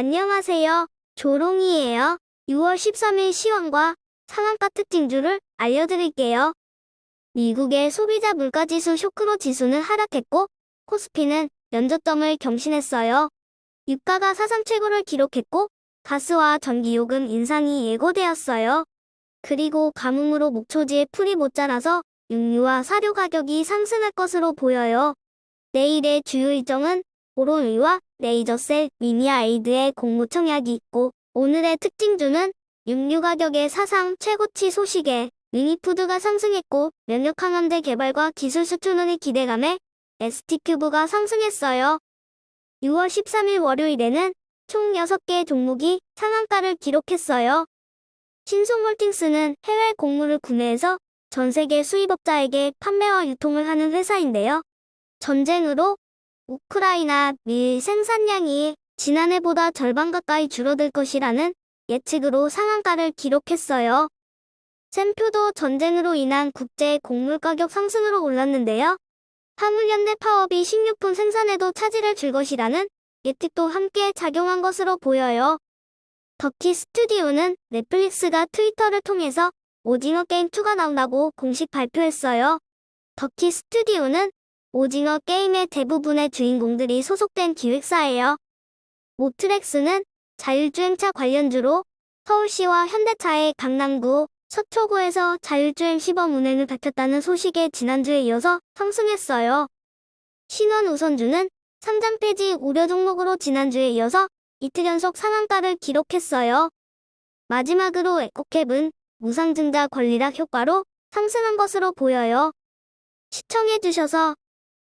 안녕하세요. 조롱이에요. 6월 13일 시황과 상한가 특징주를 알려드릴게요. 미국의 소비자 물가지수 쇼크로 지수는 하락했고 코스피는 연저점을 경신했어요. 유가가 사상 최고를 기록했고 가스와 전기요금 인상이 예고되었어요. 그리고 가뭄으로 목초지에 풀이 못 자라서 육류와 사료 가격이 상승할 것으로 보여요. 내일의 주요 일정은 오로의와 레이저셀 미니아 에이드의 공모청약이 있고 오늘의 특징주는 육류 가격의 사상 최고치 소식에 유니푸드가 상승했고 면역 항암제 개발과 기술 수출론의 기대감에 ST큐브가 상승했어요. 6월 13일 월요일에는 총 6개 종목이 상한가를 기록했어요. 신송홀딩스는 해외 곡물을 구매해서 전 세계 수입업자에게 판매와 유통을 하는 회사인데요. 전쟁으로 우크라이나 밀 생산량이 지난해보다 절반 가까이 줄어들 것이라는 예측으로 상한가를 기록했어요. 샘표도 전쟁으로 인한 국제 곡물 가격 상승으로 올랐는데요. 화물현대파업이 16분 생산에도 차질을 줄 것이라는 예측도 함께 작용한 것으로 보여요. 더키 스튜디오는 넷플릭스가 트위터를 통해서 오징어 게임 2가 나온다고 공식 발표했어요. 더키 스튜디오는 오징어 게임의 대부분의 주인공들이 소속된 기획사예요. 모트렉스는 자율주행차 관련주로 서울시와 현대차의 강남구, 서초구에서 자율주행 시범 운행을 밝혔다는 소식에 지난주에 이어서 상승했어요. 신원 우선주는 상장 폐지 우려 종목으로 지난주에 이어서 이틀 연속 상한가를 기록했어요. 마지막으로 에코캡은 무상증자 권리락 효과로 상승한 것으로 보여요. 시청해주셔서